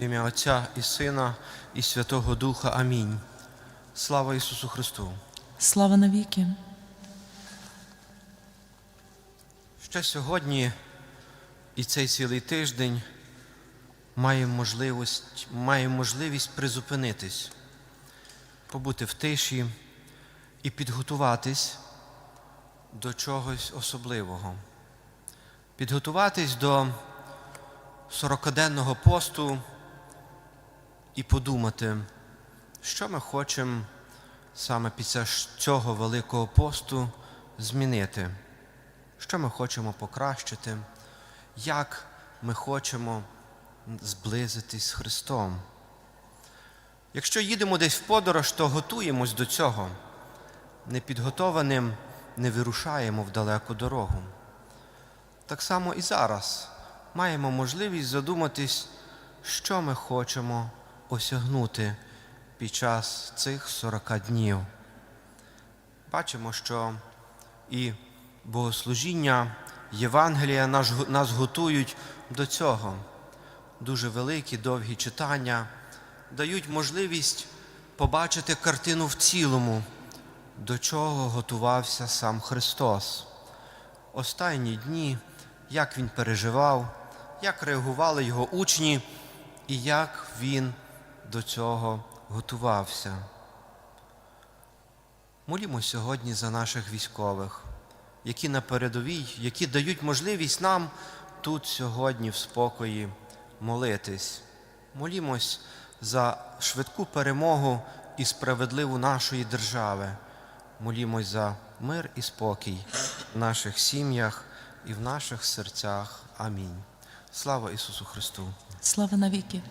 В ім'я Отця і Сина, і Святого Духа. Амінь. Слава Ісусу Христу! Слава навіки. Ще сьогодні і цей цілий тиждень маємо можливість, маємо можливість призупинитись, побути в тиші і підготуватись до чогось особливого. Підготуватись до сорокаденного посту і подумати, що ми хочемо саме час цього великого посту змінити що ми хочемо покращити, як ми хочемо зблизитись з Христом. Якщо їдемо десь в подорож, то готуємось до цього. Непідготованим не вирушаємо в далеку дорогу. Так само і зараз маємо можливість задуматись, що ми хочемо осягнути під час цих 40 днів. Бачимо, що і богослужіння, Євангелія нас, готують до цього. Дуже великі, довгі читання дають можливість побачити картину в цілому, до чого готувався сам Христос. Останні дні, як Він переживав, як реагували його учні і як він до цього готувався. Молімо сьогодні за наших військових які на передовій, які дають можливість нам тут сьогодні в спокої молитись. Молімось за швидку перемогу і справедливу нашої держави. Молімось за мир і спокій в наших сім'ях і в наших серцях. Амінь. Слава Ісусу Христу! Слава навіки.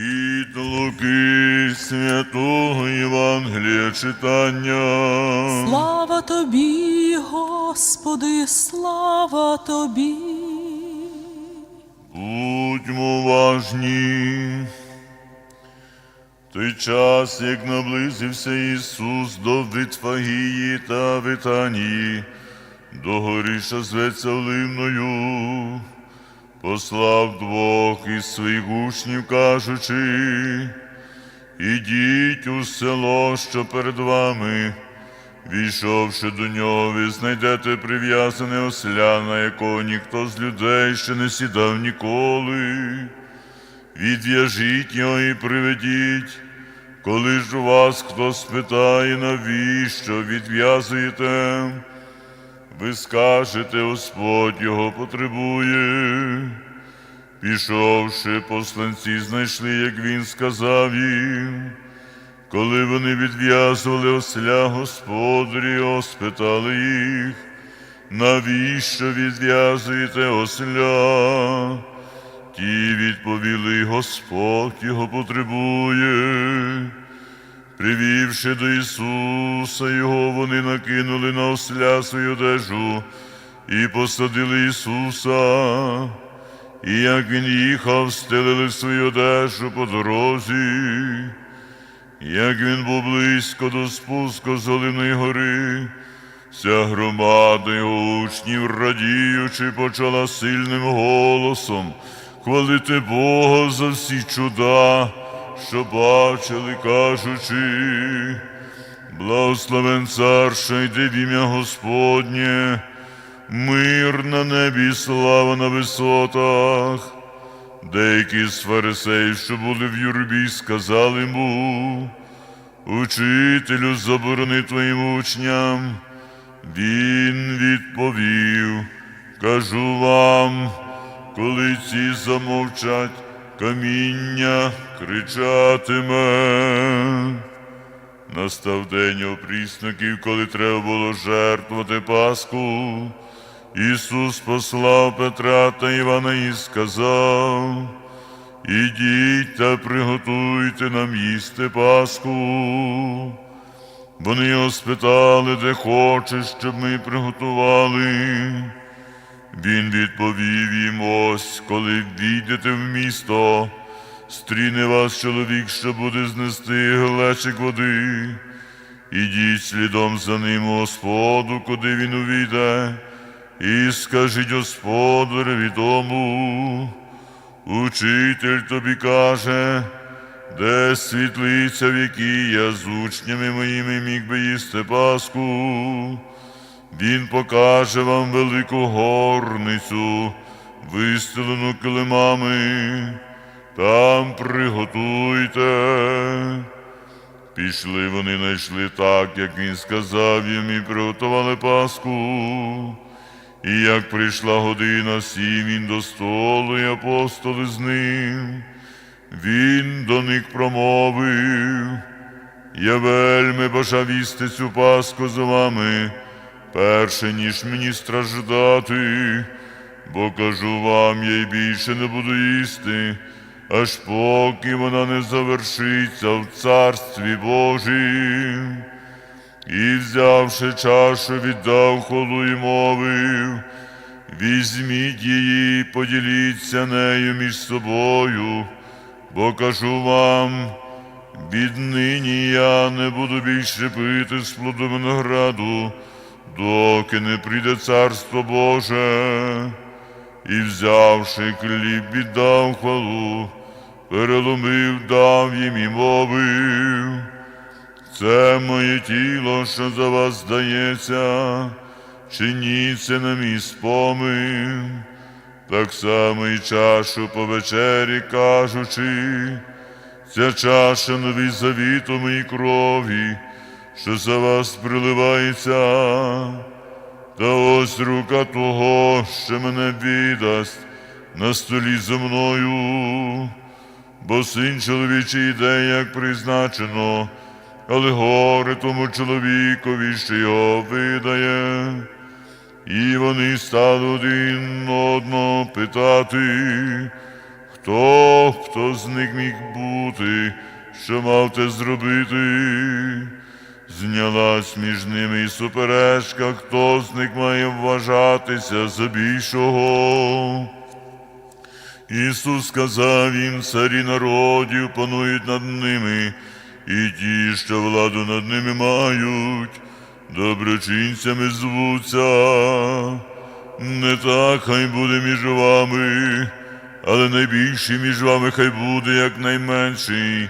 Від Луки святого Євангелія читання. Слава тобі, Господи, слава тобі. Будьмо уважні. Той час, як наблизився Ісус до Витфагії та Витанії, до гори, що зветься Оливною, послав двох із своїх учнів, кажучи, ідіть у село, що перед вами. Війшовши до нього, ви знайдете прив'язане осля, на якого ніхто з людей ще не сідав ніколи. Відв'яжіть його і приведіть. Коли ж у вас хто спитає, навіщо відв'язуєте, ви скажете, Господь його потребує. Пішовши, посланці знайшли, як він сказав їм. Коли вони відв'язували осля господарі, його, спитали їх, навіщо відв'язуєте осля? Ті відповіли, Господь його потребує. Привівши до Ісуса Його, вони накинули на осля свою одежу і посадили Ісуса. І як він їхав, стелили свою одежу по дорозі. Як він був близько до спуску з Оливної гори, вся громада його учнів, радіючи, почала сильним голосом хвалити Бога за всі чуда, що бачили, кажучи, благословен цар, що йде в ім'я Господнє, мир на небі, слава на висотах. Деякі з фарисеїв, що були в юрбі, сказали йому, Учителю, заборони твоїм учням. Він відповів, кажу вам, коли ці замовчать, каміння кричатиме. Настав день опрісноків, коли треба було жертвувати Пасху. Ісус послав Петра та Івана і сказав, Ідіть та приготуйте нам їсти Пасху. Вони його спитали, де хочеш, щоб ми приготували. Він відповів їм ось, коли війдете в місто, стріне вас чоловік, що буде знести глечик води. Ідіть слідом за ним, Господу, куди він увійде і скажіть Господареві тому, учитель тобі каже, де світлиця, в якій я з учнями моїми міг би їсти Пасху. Він покаже вам велику горницю, вистелену килимами, там приготуйте. Пішли вони, знайшли так, як він сказав їм, і приготували Пасху. І як прийшла година, сів він до столу, і апостоли з ним. Він до них промовив. Я вельми бажав їсти цю Пасху з вами, перше, ніж мені страждати, бо кажу вам, я й більше не буду їсти, аж поки вона не завершиться в Царстві Божім. І, взявши чашу, віддав холу і мовив, візьміть її, поділіться нею між собою, бо кажу вам, віднині я не буду більше пити з плоду винограду, доки не прийде царство Боже. І, взявши хліб, віддав хвалу, переломив, дав їм і мовив. Це моє тіло, що за вас здається, чиніть це на мій спомин, так само і чашу по вечері кажучи, ця чаша новий завіт у моїй крові, що за вас приливається, та ось рука того, що мене віддасть на столі зо мною, бо син чоловічий йде, як призначено але горе тому чоловікові, що його видає. І вони стали один одного питати, хто, хто з них міг бути, що мав те зробити. Знялась між ними і суперечка, хто з них має вважатися за більшого. Ісус сказав їм, царі народів панують над ними, і ті, що владу над ними мають, доброчинцями звуться. Не так хай буде між вами, але найбільший між вами хай буде як найменший,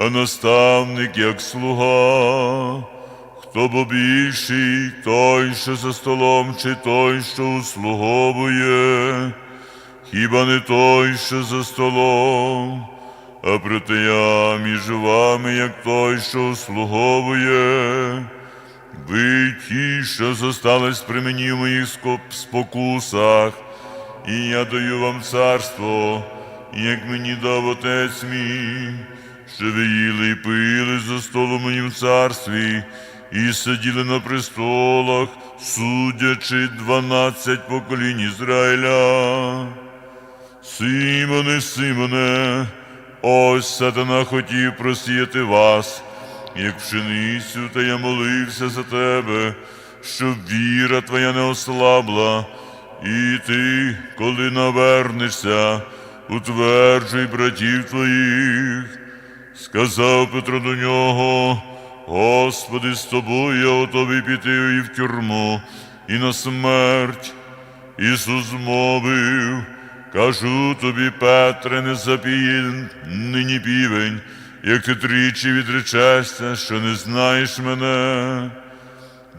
а наставник як слуга. Хто бо більший, той, що за столом, чи той, що услуговує, хіба не той, що за столом, а проте я між вами, як той, що услуговує. Ви ті, що зостались при мені в моїх спокусах, і я даю вам царство, як мені дав отець мій, що ви їли і пили за столом моїм царстві, і сиділи на престолах, судячи дванадцять поколінь Ізраїля. Симоне, Симоне, ось сатана хотів просіяти вас, як пшеницю, та я молився за тебе, щоб віра твоя не ослабла, і ти, коли навернешся, утверджуй братів твоїх. Сказав Петро до нього, Господи, з тобою я готовий піти і в тюрму, і на смерть. Ісус мовив, кажу тобі, Петре, не запіє нині півень, як ти тричі відречешся, що не знаєш мене.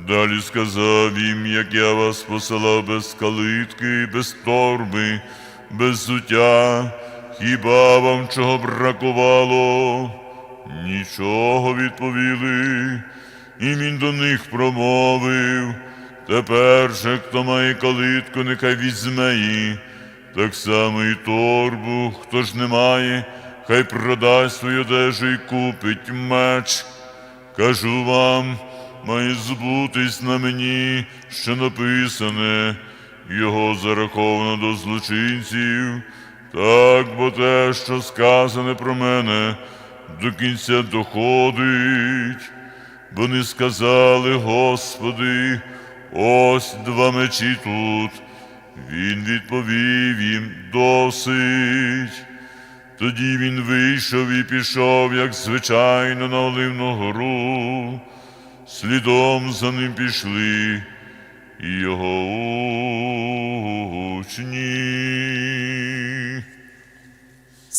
Далі сказав їм, як я вас посилав без калитки, без торби, без зуття, хіба вам чого бракувало? Нічого відповіли, і він до них промовив. Тепер же, хто має калитку, нехай візьме її, так само і торбу, хто ж не має, хай продасть свою одежу і купить меч. Кажу вам, має збутись на мені, що написане, його зараховано до злочинців. Так, бо те, що сказане про мене, до кінця доходить. Вони сказали, Господи, ось два мечі тут. Він відповів їм досить. Тоді він вийшов і пішов, як звичайно, на Оливну гору. Слідом за ним пішли його учні.